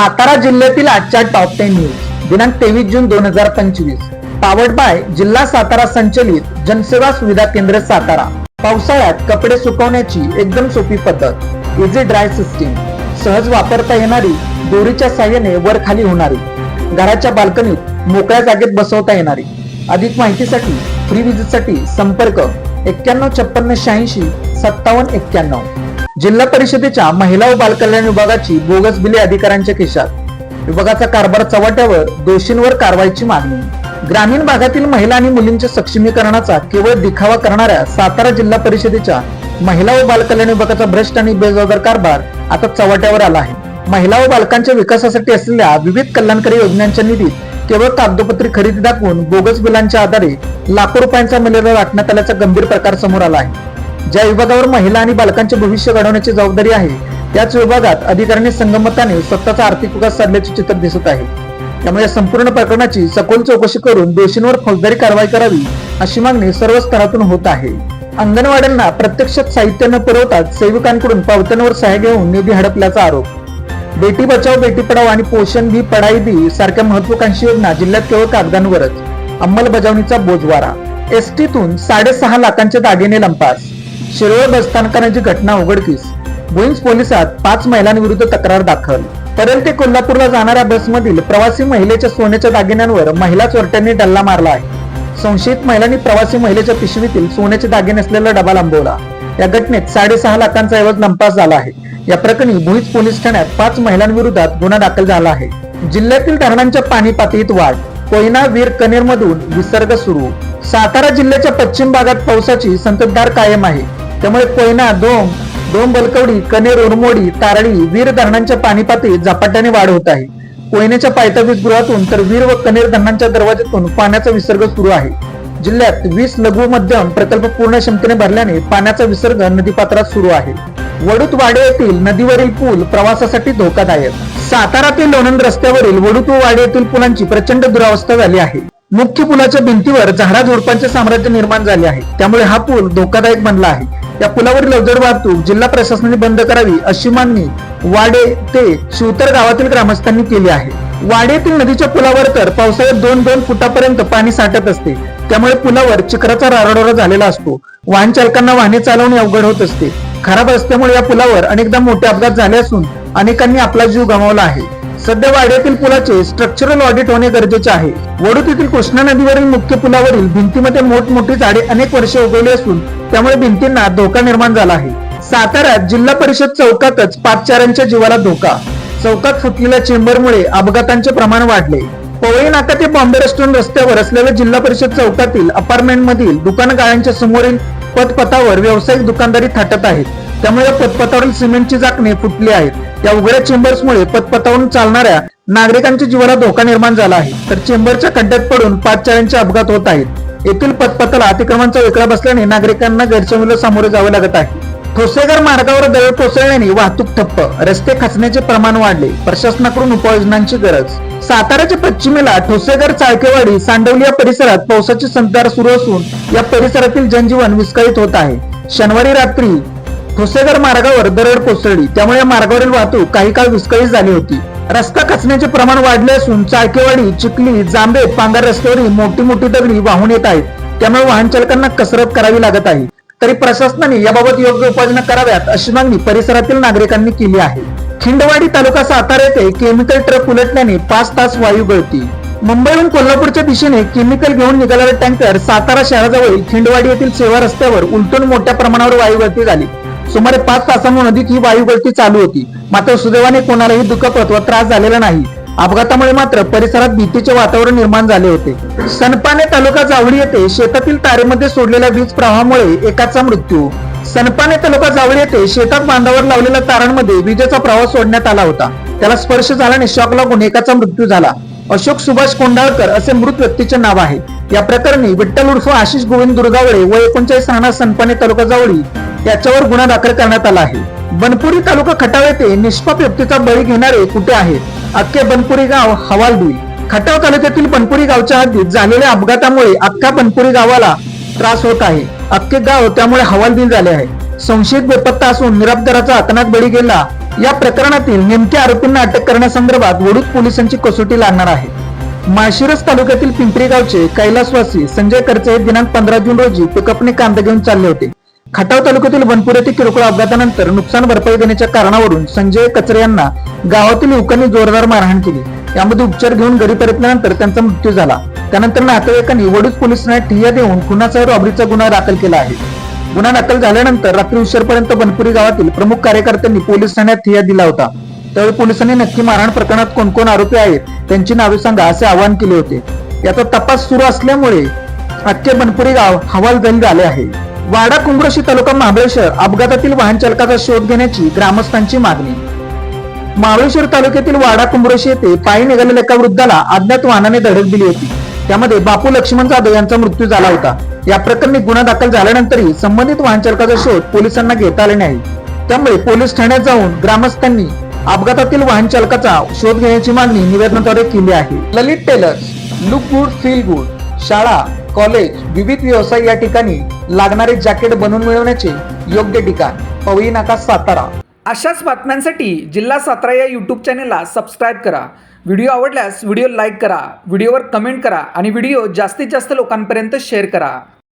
सातारा जिल्ह्यातील आजच्या top ten news दिनांक तेवीस जून दोन हजार पंचवीस. पावड बाय जिल्हा सातारा संचलित जनसेवा सुविधा केंद्र सातारा. पावसाळ्यात कपडे सुकवण्याची एकदम सोपी पद्धत. इझी ड्राय सिस्टीम सहज वापरता येणारी दोरीच्या साह्याने वर खाली होणारी. घराच्या बाल्कनीत मोकळ्या जागेत बसवता येणारी. अधिक माहितीसाठी फ्री विजिटसाठी संपर्क एक्क्याण्णव छप्पन्न शहाऐंशी सत्तावन्न एक्क्याण्णव. जिल्हा परिषदेच्या महिला व बालकल्याण विभागाची बोगस बिले अधिकाऱ्यांच्या खिशात. विभागाचा कारभार चव्हाट्यावर दोषींवर कारवाईची मागणी. ग्रामीण भागातील महिला आणि मुलींच्या सक्षमीकरणाचा केवळ दिखावा करणाऱ्या सातारा जिल्हा परिषदेच्या महिला व बालकल्याण विभागाचा भ्रष्ट आणि बेजबाबदार कारभार आता चव्हाट्यावर आला आहे. महिला व बालकांच्या विकासासाठी असलेल्या विविध कल्याणकारी योजनांच्या निधीत केवळ कागदोपत्री खरेदी दाखवून बोगस बिलांच्या आधारे लाखो रुपयांचा मिळाला वाटण्यात आल्याचा गंभीर प्रकार समोर आला आहे. ज्या विभागावर महिला आणि बालकांचे भविष्य घडवण्याची जबाबदारी आहे त्याच विभागात अधिकाऱ्यांनी संगमताने स्वतःचा आर्थिक विकास साधल्याचे चित्र दिसत आहे. त्यामुळे या संपूर्ण प्रकरणाची सखोल चौकशी करून दोषींवर फौजदारी कारवाई करावी अशी मागणी सर्व स्तरातून होत आहे. अंगणवाड्यांना प्रत्यक्षात साहित्य न पुरवताच सेविकांकडून पावत्यांवर सहाय्य घेऊन निधी हडपल्याचा आरोप बेटी बचाव बेटी पढाव आणि पोषण भी पढाई भी सारख्या महत्वाकांक्षी योजना जिल्ह्यात केवळ कागदांवरच. अंमलबजावणीचा बोजवारा. एसटीतून साडेसहा लाखांचे दागिने लंपास. शिरोळ बसस्थानकांची घटना उघडकीस. भुईंज पोलिसात पाच महिलांविरुद्ध तक्रार दाखल. परेल ते कोल्हापूरला जाणाऱ्या बसमधील प्रवासी महिलेच्या सोन्याच्या दागिन्यांवर महिला चोरट्यांनी डल्ला मारला आहे. संशयित महिलांनी प्रवासी महिलेच्या पिशवीतील सोन्याचे दागिने असलेला डबा लांबवला. या घटनेत साडेसहा लाखांचा ऐवज लंपास झाला आहे. या प्रकरणी भुईज पोलीस ठाण्यात पाच महिलांविरोधात गुन्हा दाखल झाला आहे. जिल्ह्यातील धरणांच्या पाणी पातळीत वाढ कोयना वीर कनेर मधून विसर्ग सुरू. सातारा जिल्ह्याच्या पश्चिम भागात पावसाची संततधार कायम आहे. त्यामुळे कोयना दोम दोन बलकवडी कनेर उरमोडी तारळी वीर धरणांच्या पाणी पातळीत झपाट्याने वाढ होत आहे. कोयनेच्या पायथ्यावीस गृहातून तर वीर व कनेर धरणांच्या दरवाज्यातून पाण्याचा विसर्ग सुरू आहे. जिल्ह्यात वीस लघु मध्यम प्रकल्प पूर्ण क्षमतेने भरल्याने पाण्याचा विसर्ग नदीपात्रात सुरू आहे. वडूत वाडे येथील नदीवरील पूल प्रवासासाठी धोकादायक. सातारा ते लोणंद रस्त्यावरील वडूत वाडे येथील पुलांची प्रचंड दुरावस्था झाली आहे. मुख्य पुलाच्या भिंतीवर झाडा झुडपांचे साम्राज्य निर्माण झाले आहे. त्यामुळे हा पूल धोकादायक बनला आहे. या पुलावरील अवजड वाहतूक जिल्हा प्रशासनाने बंद करावी अशी मागणी वाडे ते शिवतर गावातील ग्रामस्थांनी केली आहे. वाडेतील नदीच्या पुलावर तर पावसाळ्यात दोन दोन फुटापर्यंत पाणी साठत असते. त्यामुळे पुलावर चिखराचा रारडोरा झालेला असतो. वाहन चालकांना वाहने चालवणे अवघड होत असते. खराब रस्त्यामुळे या पुलावर अनेकदा मोठे अपघात झाले असून अनेकांनी आपला जीव गमावला आहे. सध्या वाड्यातील पुलाचे स्ट्रक्चरल ऑडिट होणे गरजेचे आहे. वडूत येथील कृष्णा नदीवरील मुख्य पुलावरील भिंतीमध्ये मोठमोठी झाडे अनेक वर्षे उगवली असून त्यामुळे भिंतींना धोका निर्माण झाला आहे. साताऱ्यात जिल्हा परिषद चौकातच पाचचाऱ्यांच्या जीवाला धोका. चौकात फुटलेल्या चेंबरमुळे अपघातांचे प्रमाण वाढले. पवई नाका ते बॉम्बे रेस्टॉरंट रस्त्यावर असलेल्या जिल्हा परिषद चौकातील अपार्टमेंट मधील दुकान गाळ्यांच्या समोरील पथपथावर व्यावसायिक दुकानदारी थाटत आहेत. त्यामुळे या पतपथावरील सिमेंटची झाकणे फुटली आहेत. या उघड्या चेंबर्समुळे पथपथावरून चालणाऱ्या नागरिकांच्या जीवाला धोका निर्माण झाला आहे. तर चेंबरच्या खड्ड्यात पडून पाच चाळ्यांचे अपघात होत आहेत. येथील पतपथाला अतिक्रमांचा वेगळा बसल्याने नागरिकांना गैरसमजला सामोरे जावे लागत आहे. ठोसेघर मार्गावर दरड कोसळल्याने वाहतूक ठप्प. रस्ते खचण्याचे प्रमाण वाढले. प्रशासनाकडून उपाययोजनांची गरज. साताऱ्याच्या पश्चिमेला ठोसेघर चाळकेवाडी सांडवली या परिसरात पावसाची संतधार सुरू असून या परिसरातील जनजीवन विस्कळीत होत आहे. शनिवारी रात्री ठोसेघर मार्गावर दरड कोसळली. त्यामुळे या मार्गावरील वाहतूक काही काळ विस्कळीत झाली होती. रस्ता खचण्याचे प्रमाण वाढले असून चाळकेवाडी चिखली जांबे पांगर रस्त्यावरील मोठी मोठी दगडी वाहून येत आहेत. त्यामुळे वाहन चालकांना कसरत करावी लागत आहे. तरी प्रशासनाने याबाबत योग्य उपाययोजना कराव्यात अशी मागणी परिसरातील नागरिकांनी केली आहे. खिंडवाडी तालुका सातारा येथे केमिकल ट्रक उलटल्याने पाच तास वायू गळती. मुंबईहून कोल्हापूरच्या दिशेने केमिकल घेऊन निघालेला टँकर सातारा शहराजवळील खिंडवाडी येथील सेवा रस्त्यावर उलटून मोठ्या प्रमाणावर वायू गळती झाली. सुमारे पाच तासांहून अधिक ही वायू गळती चालू होती. मात्र सुदैवाने कोणालाही दुखापत व त्रास झालेला नाही. अपघातामुळे मात्र परिसरात भीतीचे वातावरण निर्माण झाले होते. सनपाने तालुका जावळी येथे शेतातील तारेमध्ये सोडलेल्या वीज प्रवाहामुळे एकाचा मृत्यू. सनपाने तालुका जावळी येथे शेतात बांधावर लावलेल्या तारांमध्ये विजेचा प्रवाह सोडण्यात आला होता. त्याला स्पर्श झाल्याने शॉक लागून एकाचा मृत्यू झाला. अशोक सुभाष कोंडाळकर असे मृत व्यक्तीचे नाव आहे. या प्रकरणी विठ्ठल उर्फ आशिष गोविंद दुर्गावळे व एकोणचाळीस राहणार सनपाने तालुका जावळी याच्यावर गुन्हा दाखल करण्यात आला आहे. बनपुरी तालुका खटाव येथे निष्पाप व्यक्तीचा बळी घेणारे कुठे आहेत? अख्खे बनपुरी गाव हवालदिल. खटाव तालुक्यातील बनपुरी गावच्या हद्दीत झालेल्या अपघातामुळे अख्ख्या बनपुरी गावाला त्रास होत आहे. अख्खे गाव त्यामुळे हवालदिल झाले आहे. संशयित बेपत्ता असून निरापदराचा अतनात बळी गेला. या प्रकरणातील नेमक्या आरोपींना अटक करण्यासंदर्भात वडूज पोलिसांची कसोटी लागणार आहे. माळशिरस तालुक्यातील पिंपरी गावचे कैलासवासी संजय करचे दिनांक पंधरा जून रोजी पिकअपने कांदा घेऊन चालले होते. खटाव तालुक्यातील वनपूर येथे किरकोळ अपघातानंतर नुकसान भरपाई देण्याच्या कारणावरून संजय कचरे यांना गावातील युवकांनी जोरदार मारहाण केली. यामध्ये उपचार घेऊन घरी परतल्यानंतर त्यांचा मृत्यू झाला. त्यानंतर नातेवाईकांनी वडूज पोलीस ठाण्यात ठिय्या देऊन खुनासह रॉबरीचा गुन्हा दाखल केला आहे. गुन्हा दाखल झाल्यानंतर रात्री उशीरपर्यंत बनपुरी गावातील प्रमुख कार्यकर्त्यांनी पोलीस ठाण्यात ठिय्या दिला होता. त्यावेळी पोलिसांनी नक्की मारहाण प्रकरणात कोण कोण आरोपी आहेत त्यांची नावे सांगा असे आवाहन केले होते. याचा तपास सुरू असल्यामुळे अख्खे बनपुरी गाव हवालदिल झाले आहे. वाडा कुंभ्रोशी तालुका महाबळेश्वर अपघातातील वाहन चालकाचा शोध घेण्याची ग्रामस्थांची मागणी. महाबळेश्वर तालुक्यातील वाडा कुंभ्रोशी येथे पायी निघालेल्या एका वृद्धाला अज्ञात वाहनाने धडक दिली होती. त्यामध्ये बापू लक्ष्मण जाधव यांचा मृत्यू झाला होता. या प्रकरणी गुन्हा दाखल झाल्यानंतरही संबंधित वाहन चालकाचा शोध पोलिसांना घेता आले नाही. त्यामुळे पोलीस ठाण्यात जाऊन ग्रामस्थांनी अपघातातील वाहन चालकाचा शोध घेण्याची मागणी निवेदनाद्वारे केली आहे. Lalit tailors look good feel good शाळा कॉलेज विविध व्यवसाय या ठिकाणी लागणारे जॅकेट बनवून मिळवण्याचे योग्य ठिकाण पवई नाका सातारा. अशाच बातम्यांसाठी जिल्हा सातारा या यूट्यूब चॅनेलला सबस्क्राईब करा. व्हिडिओ आवडल्यास व्हिडिओ लाईक करा व्हिडिओवर कमेंट करा आणि व्हिडिओ जास्तीत जास्त लोकांपर्यंत शेअर करा.